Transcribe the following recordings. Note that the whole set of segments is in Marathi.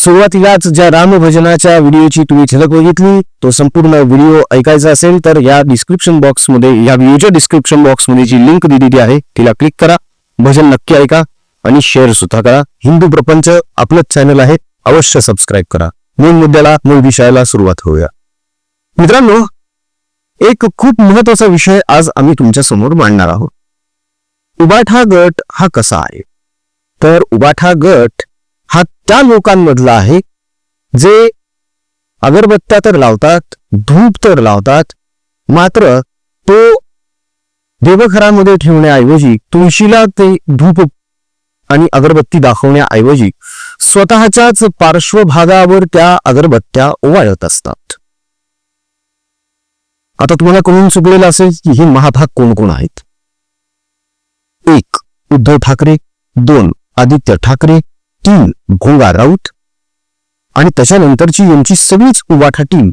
सुरुवातीलाच ज्या रामभजनाच्या व्हिडिओची तुम्ही झलक बघितली तो संपूर्ण व्हिडिओ ऐकायचा असेल तर या डिस्क्रिप्शन बॉक्समध्ये या व्हिडिओच्या डिस्क्रिप्शन बॉक्समध्ये जी लिंक दिलेली आहे तिला क्लिक करा भजन नक्की ऐका आणि शेअर सुद्धा करा. हिंदू प्रपंच आपलंच चॅनल आहे अवश्य सबस्क्राईब करा. मूळ मुद्द्याला मूळ विषयाला सुरुवात होऊया. मित्रांनो एक खूप महत्त्वाचा विषय आज आम्ही तुमच्यासमोर मांडणार आहोत. उबाठा गट हा कसा आहे? तर उबाठा गट त्या लोकांमधला आहे जे अगरबत्त्या तर लावतात धूप तर लावतात मात्र तो देवघरामध्ये ठेवण्याऐवजी तुळशीला ते धूप आणि अगरबत्ती दाखवण्याऐवजी स्वतःच्याच पार्श्वभागावर त्या अगरबत्त्या ओवाळत असतात. आता तुम्हाला कळून चुकलेलं असेल की हे महाभाग कोण कोण आहेत? एक उद्धव ठाकरे. दोन आदित्य ठाकरे. तीन गोंगा राऊत आणि त्याच्यानंतरची यांची सगळीच उवाठा टीम.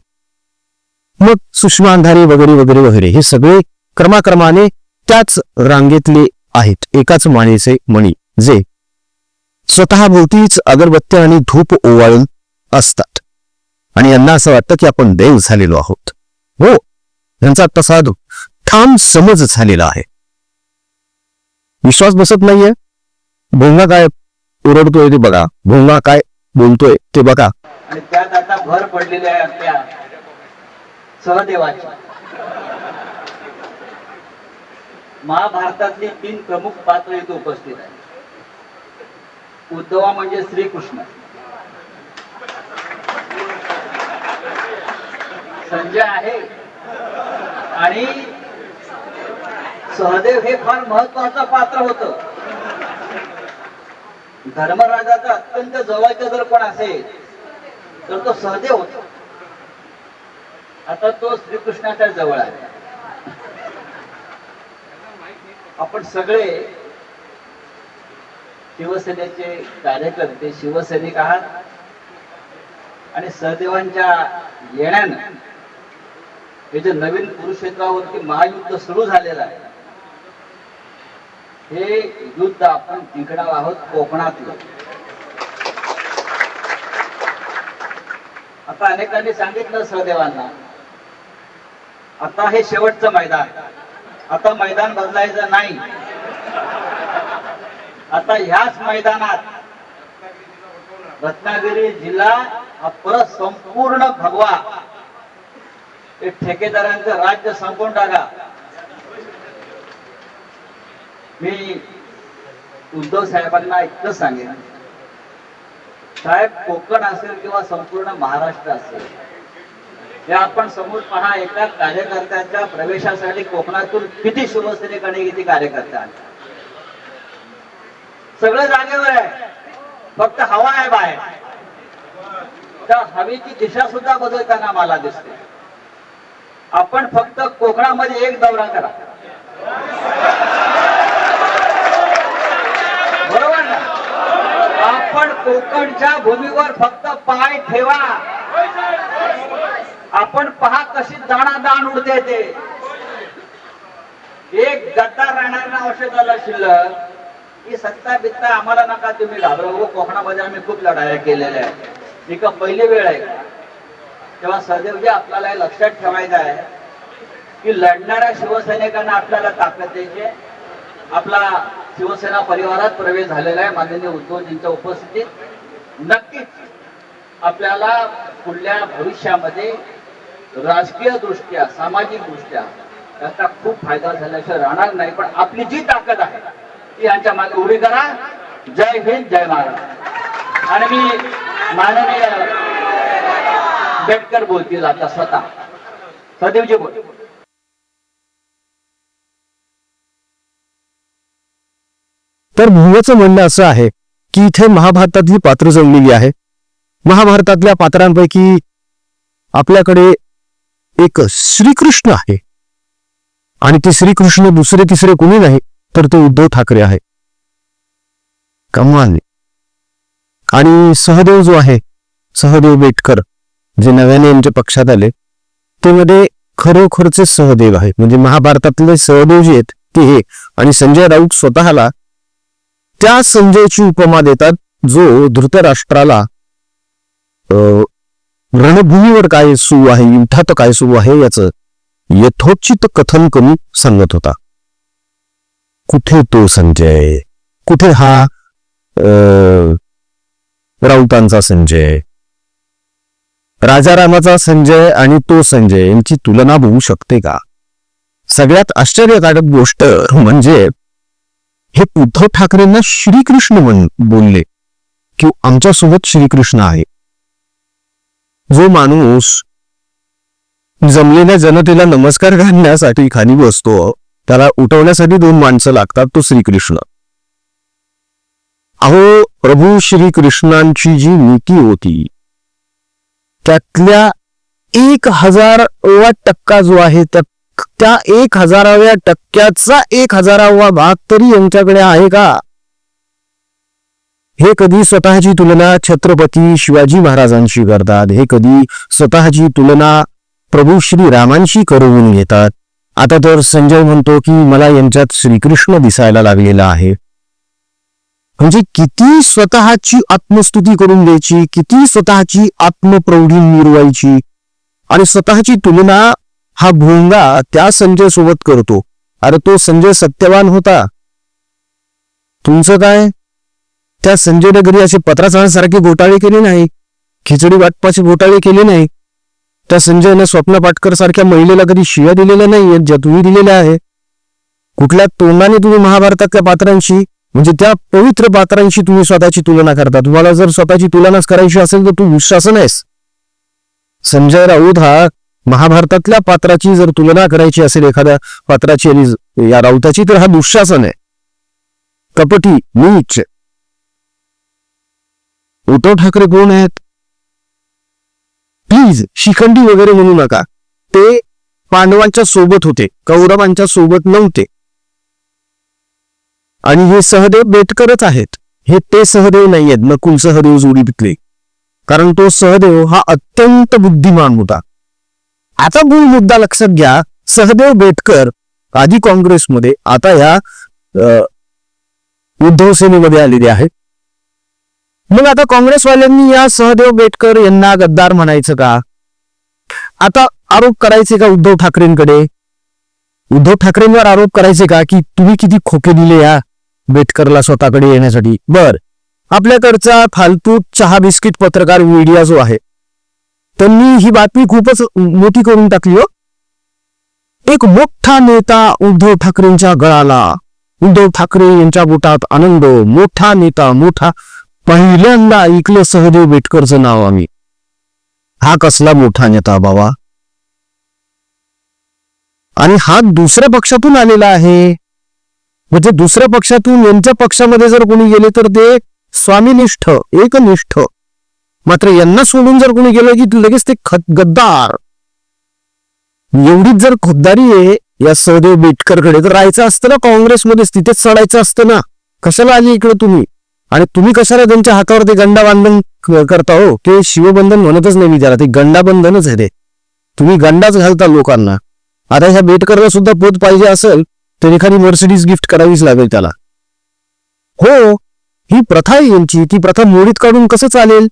मग सुषमा अंधारे वगैरे वगैरे वगैरे हे सगळे क्रमाक्रमाने त्याच रांगेतले आहेत. एकाच मानेचे मणी जे स्वतःभोवतीच अगरबत्त्या आणि धूप ओवाळून असतात. आणि यांना असं वाटतं की आपण देव झालेलो आहोत. हो यांचा तसा ठाम समज झालेला आहे. विश्वास बसत नाहीये. भोंगा गायब. ओरडतोय ते बघा. भोंगा काय बोलतोय ते बघा. आणि त्यात आता भर पडलेली आहे आपल्या सहदेवाची. महाभारतातली तीन प्रमुख पात्र इथे उपस्थित आहे उद्धवा म्हणजे श्रीकृष्ण. संजय आहे. आणि सहदेव हे फार महत्वाचं पात्र होतं. धर्मराजाचा अत्यंत जवळचा जर कोण असेल तर तो सहदेव होतो. आता तो श्रीकृष्णाच्या जवळ आहे. आपण सगळे शिवसेनेचे कार्यकर्ते शिवसैनिक आहात. आणि सहदेवांच्या येण्यानं हे जे नवीन कुरुक्षेत्रावरती महायुद्ध सुरू झालेलं आहे हे युद्ध आपण जिंकणार आहोत कोकणातलं. आता अनेकांनी सांगितलं सहदेवांना आता हे शेवटचं मैदान. आता मैदान बदलायचं नाही. आता ह्याच मैदानात रत्नागिरी जिल्हा हा परत संपूर्ण भगवा. हे ठेकेदारांचं राज्य संपून टाका. मी उद्धव साहेबांना इतकंच सांगेन. साहेब कोकण असेल किंवा संपूर्ण महाराष्ट्र असेल हे आपण समोर पहा एका कार्यकर्त्याच्या प्रवेशासाठी कोकणातून किती शिवसेनेकडे किती कार्यकर्ते आले? सगळं जागेवर आहे. फक्त हवा आहे बाहेर. त्या हवेची दिशा सुद्धा बदलताना मला दिसते. आपण फक्त कोकणामध्ये एक दौरा करा बरोबर ना आपण कोकणच्या भूमीवर फक्त पाय ठेवा. आपण पहा कशी दाणादाण उडते ते. एक गद्दार राहणाऱ्या औषधाला शिल्लक. ही सत्ता बित्ता आम्हाला नका तुम्ही घाबरवू हो, कोकणामध्ये आम्ही खूप लढाया केलेल्या आहेत. ही का पहिली वेळ आहे. तेव्हा सहदेवजी आपल्याला हे लक्षात ठेवायचं आहे की लढणाऱ्या शिवसैनिकांना आपल्याला ताकद द्यायची आपला शिवसेना परिवारात प्रवेश झालेला आहे. माननीय उद्धवजींच्या उपस्थितीत नक्कीच आपल्याला पुढल्या भविष्यामध्ये राजकीय दृष्ट्या सामाजिक दृष्ट्या त्याचा खूप फायदा झाल्याशिवाय राहणार नाही. पण आपली जी ताकद आहे ती यांच्या मागे उभी करा. जय हिंद जय महाराज आणि मी माननीय आंबेडकर बोलतील आता स्वतः. सदैवजी बोल तर भुंगाचं म्हणणं असं आहे की इथे महाभारतातली पात्र जमलेली आहे. महाभारतातल्या पात्रांपैकी आपल्याकडे एक श्रीकृष्ण आहे. आणि ते श्रीकृष्ण दुसरे तिसरे कोणी नाही तर ते उद्धव ठाकरे आहे. कमाल. आणि सहदेव जो आहे सहदेव बेटकर जे नव्याने यांच्या पक्षात आले ते मध्ये खरोखरचे सहदेव आहे. म्हणजे महाभारतातले सहदेव जे आहेत ते हे. आणि संजय राऊत स्वतःला त्या संजयची उपमा देतात जो धृतराष्ट्राला अं, रणभूमीवर काय सुरू आहे युद्धात काय सुरू आहे याचं यथोचित कथन करून सांगत होता. कुठे तो संजय? कुठे हा अं, राऊतांचा संजय? राजारामाचा संजय आणि तो संजय यांची तुलना होऊ शकते का? सगळ्यात आश्चर्यकारक गोष्ट म्हणजे हे उद्धव ठाकरेंना श्रीकृष्ण म्हण बोलले की आमच्यासोबत श्रीकृष्ण आहे. जो माणूस जमलेल्या जनतेला नमस्कार घालण्यासाठी खाली बसतो त्याला उठवण्यासाठी दोन माणसं लागतात तो श्रीकृष्ण. अहो प्रभू श्रीकृष्णांची जी नीती होती त्यातल्या एक हजार टक्का जो आहे त्या त्या एक हजाराव्या टक्क्याचा एक हजारावा भाग तरी यांच्याकडे आहे का? हे कधी स्वतःची तुलना छत्रपती शिवाजी महाराजांशी करतात? हे कधी स्वतःची तुलना प्रभू श्री रामांशी करून घेतात? आता तर संजय म्हणतो की मला यांच्यात श्रीकृष्ण दिसायला लागलेला आहे. म्हणजे किती स्वतःची आत्मस्तुती करून द्यायची किती स्वतःची आत्मप्रौढी मिरवायची? आणि स्वतःची तुलना हा भोंगा त्या संजय सोबत करतो. अरे तो संजय सत्यवान होता. तुमचं काय? त्या संजयने घरी असे पत्रासारखी घोटाळे केले नाही. खिचडी वाटपाची घोटाळे केली नाही. त्या संजयने स्वप्न पाटकर सारख्या महिलेला कधी शिया दिलेल्या नाही ज्या तुम्ही दिलेल्या आहे. कुठल्या तोंडाने तुम्ही महाभारतातल्या पात्रांशी म्हणजे त्या पवित्र पात्रांशी तुम्ही स्वतःची तुलना करता? तुम्हाला जर स्वतःची तुलनाच करायची असेल तर तू विश्वासन आहेस संजय राऊत हा महाभारतातल्या पात्राची जर तुलना करायची असेल एखाद्या पात्राची आणि या राऊताची तर हा दुःशासन आहे. कपटी नीच. उद्धव ठाकरे कोण आहेत? प्लीज शिखंडी वगैरे म्हणू नका. ते पांडवांच्या सोबत होते कौरवांच्या सोबत नव्हते. आणि हे सहदेव बेटकरच आहेत. हे ते सहदेव नाही आहेत नकुल सहदेव जोडीतले कारण तो सहदेव हा अत्यंत बुद्धिमान होता. आता मूळ मुद्दा लक्षात घ्या. सहदेव बेटकर आधी काँग्रेसमध्ये आता या उद्धव सेनेमध्ये आलेले आहेत. मग आता काँग्रेसवाल्यांनी या सहदेव बेटकर यांना गद्दार म्हणायचं का? आता आरोप करायचे का उद्धव ठाकरेंकडे? उद्धव ठाकरेंवर आरोप करायचे का की तुम्ही किती खोके दिले या बेटकरला स्वतःकडे येण्यासाठी? बर. आपल्याकडचा फालतू चहा बिस्किट पत्रकार मीडिया जो आहे त्यांनी ही बातमी खूपच मोठी करून टाकली हो. एक मोठा नेता उद्धव ठाकरेंच्या गळाला. उद्धव ठाकरे यांच्या बोटात आनंद मोठा नेता मोठा पहिल्यांदा ऐकलं सहदेव बेटकरचं नाव आम्ही. हा कसला मोठा नेता बाबा? आणि हा दुसऱ्या पक्षातून आलेला आहे. म्हणजे दुसऱ्या पक्षातून यांच्या पक्षामध्ये जर कोणी गेले तर ते स्वामीनिष्ठ एकनिष्ठ. मात्र यांना सोडून जर कोणी गेलं की लगेच ते खत गद्दार. एवढीच जर खुद्दारी आहे या सहदेव बेटकरकडे तर राहायचं असतं ना काँग्रेसमध्येच तिथेच चढायचं असतं ना. कशाला आली इकडे तुम्ही? आणि तुम्ही कशाला त्यांच्या हातावर ते गंडा बांधन करता हो? ते शिवबंधन म्हणतच नाही मी त्याला ते गंडाबंधनच आहे ते. तुम्ही गंडाच घालता लोकांना. आता ह्या बेटकरला सुद्धा पोत पाहिजे असेल तर एखादी मर्सिडीज गिफ्ट करावीच लागेल त्याला. हो ही प्रथा आहे यांची ती प्रथा मोडीत काढून कसं चालेल?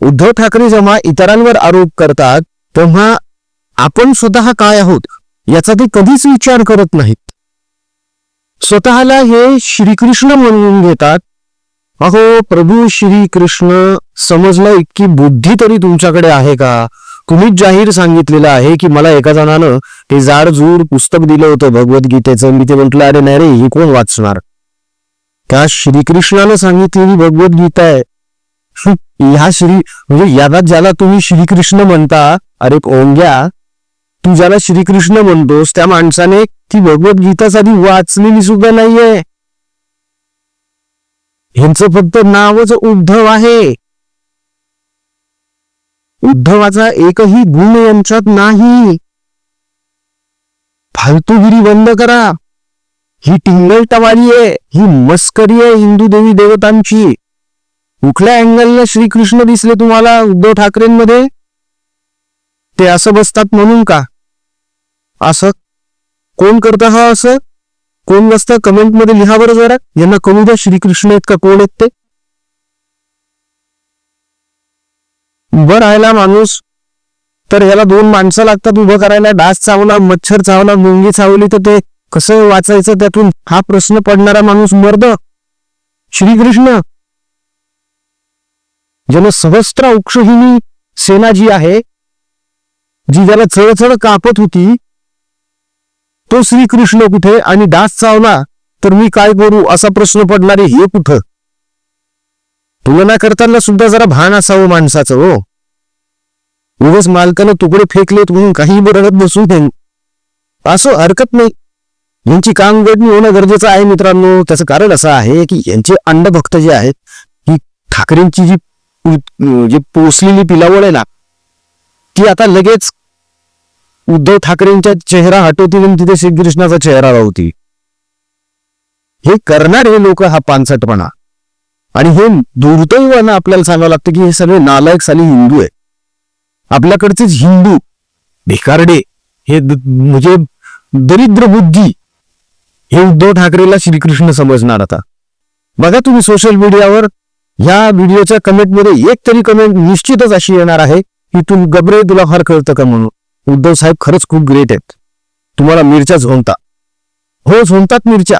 उद्धव ठाकरे जेव्हा इतरांवर आरोप करतात तेव्हा आपण स्वतः काय आहोत याचा ते कधीच विचार करत नाहीत. स्वतःला हे श्रीकृष्ण म्हणून घेतात. अहो प्रभू श्रीकृष्ण समजलं इतकी बुद्धी तरी तुमच्याकडे आहे का? तुम्हीच जाहीर सांगितलेलं आहे की मला एका जणानं हे जाडजूड पुस्तक दिलं होतं भगवद्गीतेचं. मी ते म्हटलं अरे नाही रे ही कोण वाचणार? त्या श्रीकृष्णानं सांगितलेली भगवद्गीता आहे. ह्या श्री म्हणजे याला ज्याला तुम्ही श्रीकृष्ण म्हणता अरे ओंग्या तू ज्याला श्रीकृष्ण म्हणतोस त्या माणसाने ती भगवद्गीता साधी वाचलेली सुद्धा नाहीये. ह्यांचं फक्त नावच उद्धव आहे. उद्धवाचा एकही गुण यांच्यात नाही. फालतूगिरी बंद करा. ही टिंगल टवारी आहे ही मस्करी आहे हिंदू देवी देवतांची. कुठल्या अँगलला श्रीकृष्ण दिसले तुम्हाला उद्धव ठाकरेंमध्ये? ते असं बसतात म्हणून का? असं? कोण करता हा असं? कोण बसतं? कमेंटमध्ये लिहा बरं जरा. यांना कळू द्या श्रीकृष्ण आहेत का कोण आहेत ते? उभं राहायला माणूस तर याला दोन माणसं लागतात उभं करायला. डास चावला मच्छर चावला मुंगी चावली तर ते कसं वाचायचं त्यातून? हा प्रश्न पडणारा माणूस मर्द. श्रीकृष्ण ज्यानं सहस्त्र औक्षहिनी सेना जी आहे जी ज्याला चळचळ कापत होती तो श्रीकृष्ण कुठे आणि डास चावला तर मी काय करू असा प्रश्न पडणारे हे कुठं? तुलना करताना सुद्धा जरा भान असावं माणसाचं हो. उगस मालकानं तुकडे फेकलेत म्हणून काही रडत बसू दे असं हरकत नाही. यांची कामगडणी होणं गरजेचं आहे मित्रांनो. त्याचं कारण असं आहे की यांचे अंडभक्त जे आहेत ही ठाकरेंची जी जी म्हणजे पोचलेली पिलावळ आहे ना ती आता लगेच उद्धव ठाकरेंच्या चेहरा हटवतील आणि तिथे श्रीकृष्णाचा चेहरा लावतील. हे करणारे लोक हा पानसटपणा. आणि हे दुर्दैवानं आपल्याला सांगावं लागतं की हे सगळे नालायक साली हिंदू आहे आपल्याकडचेच हिंदू भिकारडे हे म्हणजे दरिद्र बुद्धी हे उद्धव ठाकरेला श्रीकृष्ण समजणार आता. बघा तुम्ही सोशल मीडियावर ह्या व्हिडिओच्या कमेंटमध्ये एक तरी कमेंट निश्चितच अशी येणार आहे की तू गबरे तुला फार कळतं का म्हणून? उद्धव साहेब खरंच खूप ग्रेट आहेत. तुम्हाला मिरच्या झोंबता हो झोंबतात मिरच्या.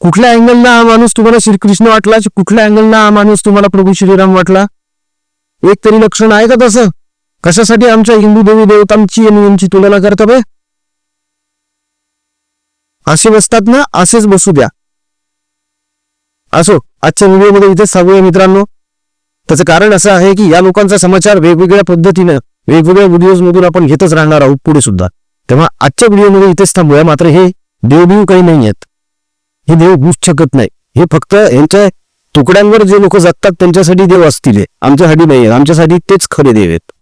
कुठल्या अँगलला हा माणूस तुम्हाला श्रीकृष्ण वाटला? कुठल्या अँगलला हा माणूस तुम्हाला प्रभू श्रीराम वाटला? एक तरी लक्षण आहे का तसं? कशासाठी आमच्या हिंदू देवी देवतांची आणि यांची तुलना करता बे? असे बसतात ना असेच बसू द्या. असो आजच्या व्हिडिओमध्ये इथेच सांगूया मित्रांनो. त्याचं कारण असं आहे की या लोकांचा समाचार वेगवेगळ्या पद्धतीनं वेगवेगळ्या व्हिडिओज मधून आपण घेतच राहणार आहोत पुढे सुद्धा. तेव्हा आजच्या व्हिडिओमध्ये इथेच थांबूया मात्र हे देवदेव काही नाही आहेत. हे देव होऊच शकत नाही. हे फक्त यांच्या तुकड्यांवर जे लोक जगतात त्यांच्यासाठी देव असतील आमच्यासाठी नाही आहेत. आमच्यासाठी तेच खरे देव आहेत.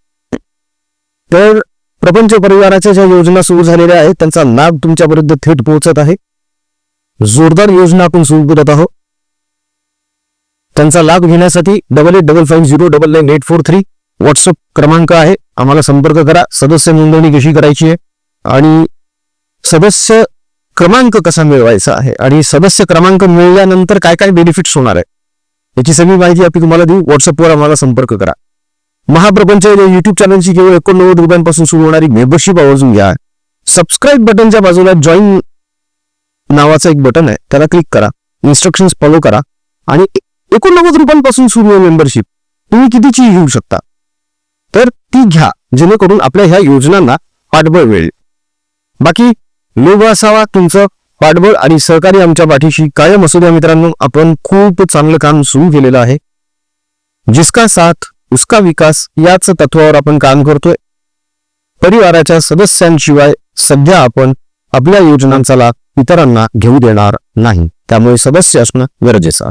तर प्रपंच परिवाराच्या ज्या योजना सुरू झालेल्या आहेत त्यांचा लाभ तुमच्यापर्यंत थेट पोहोचत आहे. जोरदार योजना आपण सुरू करत आहोत. त्यांचा लाभ घेण्यासाठी double eight double five zero double nine eight four three WhatsApp क्रमांक आहे. आम्हाला संपर्क करा. सदस्य नोंदणी कशी करायची आहे? आणि सदस्य क्रमांक कसा मिळवायचा आहे? आणि सदस्य क्रमांक मिळाल्यानंतर काय काय बेनिफिट्स होणार आहे याची सगळी माहिती आम्ही तुम्हाला देऊ. व्हॉट्सअपवर आम्हाला संपर्क करा. महाप्रपंच युट्यूब चॅनलची केवळ एकोणनव्वद रुपयांपासून सुरू होणारी मेंबरशिप आवर्जून घ्या. सबस्क्राईब बटनच्या बाजूला जॉईन नावाचं एक बटन आहे. त्याला क्लिक करा. इन्स्ट्रक्शन्स फॉलो करा. आणि एकोणनव्वद रुपयांपासून सुरू आहे मेंबरशिप तुम्ही कितीची घेऊ शकता. तर ती घ्या जेणेकरून आपल्या ह्या योजनांना पाठबळ मिळेल. बाकी लोभ असावा तुमचं पाठबळ आणि सहकार्य आमच्या पाठीशी कायम असू द्या मित्रांनो. आपण खूप चांगलं काम सुरू केलेलं आहे. जिसका साथ उसका विकास याच तत्वावर आपण काम करतोय. परिवाराच्या सदस्यांशिवाय सध्या आपण आपल्या योजनांचा लाभ इतरांना घेऊ देणार नाही. त्यामुळे सदस्य असणं गरजेचं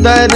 ಸುಂದರ